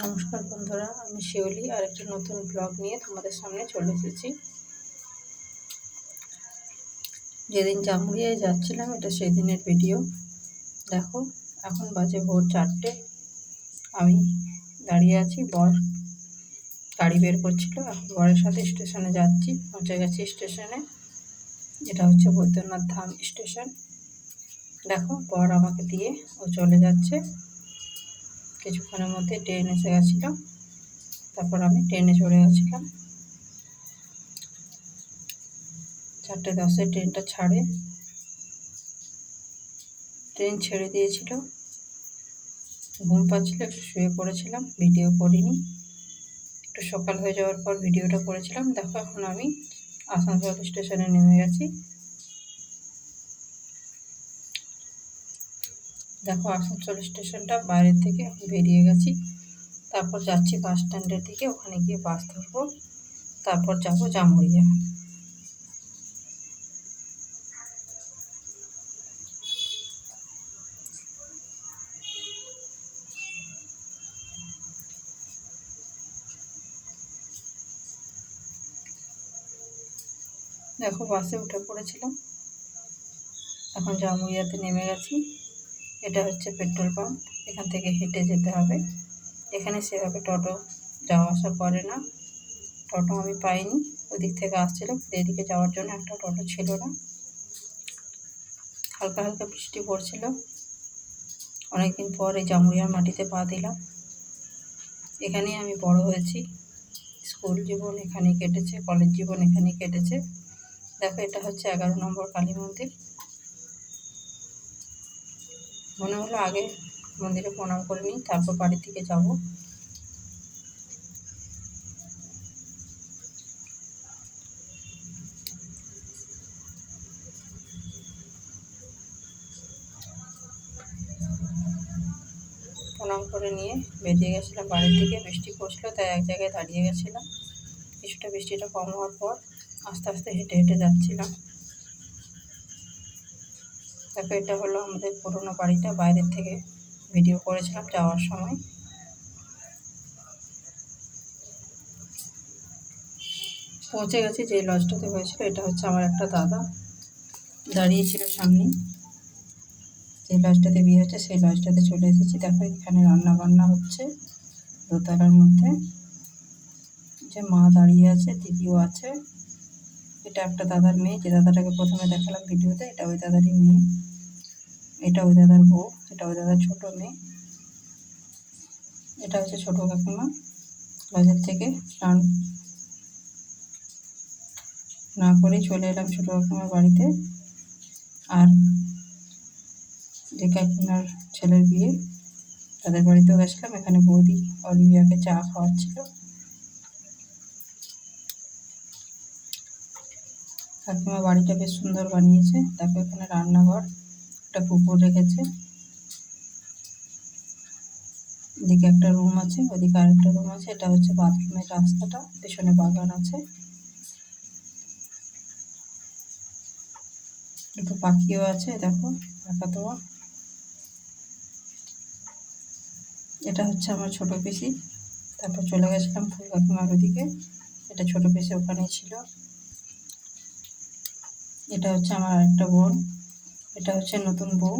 নমস্কার বন্ধুরা, আমি শিওলি আর একটা নতুন ব্লগ নিয়ে তোমাদের সামনে চলে এসেছি। যেদিন জামুরিয়ায় যাচ্ছিলাম, এটা সেদিনের ভিডিও দেখো, এখন বাজে ভোর চারটে। আমি দাঁড়িয়ে আছি, বর গাড়ি বের করছিল। এখন বরের সাথে স্টেশনে যাচ্ছি, পৌঁছে গেছি স্টেশনে। এটা হচ্ছে বৈদ্যনাথ ধাম স্টেশন। দেখো, বর আমাকে দিয়ে ও চলে যাচ্ছে। কিছুক্ষণের মধ্যে ট্রেন এসে গেছিল। তারপর আমি ট্রেনে চড়ে গেছিলাম। চারটে দশে ট্রেনটা ছাড়ে। ট্রেন ছেড়ে দিয়েছিল। ঘুম পাচ্ছিল, একটু শুয়ে পড়েছিলাম, ভিডিও করিনি। একটু সকাল হয়ে যাওয়ার পর ভিডিওটা করেছিলাম। দেখো, এখন আমি আসানসোল স্টেশনে নেমে গেছি। দেখো আসানসোল স্টেশনটা বাইরের থেকে এখন বেরিয়ে গেছি। তারপর যাচ্ছি বাস স্ট্যান্ডের দিকে, ওখানে গিয়ে বাস ধরবো। তারপর যাব জামুরিয়া। দেখো বাসে উঠে পড়েছিলাম। এখন জামুরিয়াতে নেমে গেছি। এটা হচ্ছে পেট্রোল পাম্প। এখান থেকে হেঁটে যেতে হবে। এখানে সেভাবে টোটো যাওয়া আসা করে না। টোটো আমি পাইনি। ওদিক থেকে আসছিলাম এদিকে যাওয়ার জন্য একটা টোটো ছিল না। হালকা হালকা বৃষ্টি পড়ছিল। অনেকদিন পর এই জামুরিয়ার মাটিতে পা দিলাম। এখানেই আমি বড় হয়েছি। স্কুল জীবন এখানেই কেটেছে, কলেজ জীবন এখানেই কেটেছে। দেখো, এটা হচ্ছে এগারো নম্বর কালী মন্দির। মনে হলো আগে মন্দিরে প্রণাম করে নিই, তারপর বাড়ির থেকে যাব। প্রণাম করে নিয়ে বেরিয়ে গেছিলাম বাড়ির থেকে বৃষ্টি পড়ছিল, তাই এক জায়গায় দাঁড়িয়ে গেছিলাম। কিছুটা বৃষ্টিটা কম হওয়ার পর আস্তে আস্তে হেঁটে হেঁটে যাচ্ছিলাম। দেখো, এটা হলো আমাদের পুরোনো বাড়িটা। বাইরের থেকে ভিডিও করেছিলাম যাওয়ার সময়। পৌঁছে গেছি যে লজটাতে হয়েছিল, এটা হচ্ছে আমার একটা দাদা। দাঁড়িয়েছিল সামনে যে লজটাতে বিয়ে হচ্ছে সেই লজটাতে চলে এসেছি। দেখো, এখানে রান্না বান্না হচ্ছে দোতলার মধ্যে। যে মা দাঁড়িয়ে আছে, দিদিও আছে। এটা একটা দাদার মেয়ে, যে দাদাটাকে প্রথমে দেখালাম ভিডিওতে, এটা ওই দাদারই মেয়ে। এটা ওই দাদার বউ, এটা ওই দাদার ছোটো মেয়ে। এটা হচ্ছে ছোটো কাকিমা, বাজার থেকে স্নান না করে চলে এলাম ছোটো কাকিমার বাড়িতে। আর যে কাকিমার ছেলের বিয়ে, তাদের বাড়িতেও গেছিলাম, এখানে বৌদি অলিভিয়াকে চা খাওয়াচ্ছিল। কাকিমা বাড়িটা বেশ সুন্দর বানিয়েছে। তারপর এখানে রান্নাঘর, একটা কুকুর রেখেছে। এদিকে একটা রুম আছে, ওদিকে আরেকটা রুম আছে, এটা হচ্ছে বাথরুমের রাস্তাটা, পেছনে বাগান আছে। দুটো পাখিও আছে, দেখো, দেখা দেওয়া এটা হচ্ছে আমার ছোট পিসি, তারপর চলে গেছিলাম ফুল কাকিমার ওদিকে। এটা ছোট পিসি ওখানেই ছিল। এটা হচ্ছে আমার একটা বোন। এটা হচ্ছে নতুন বউ।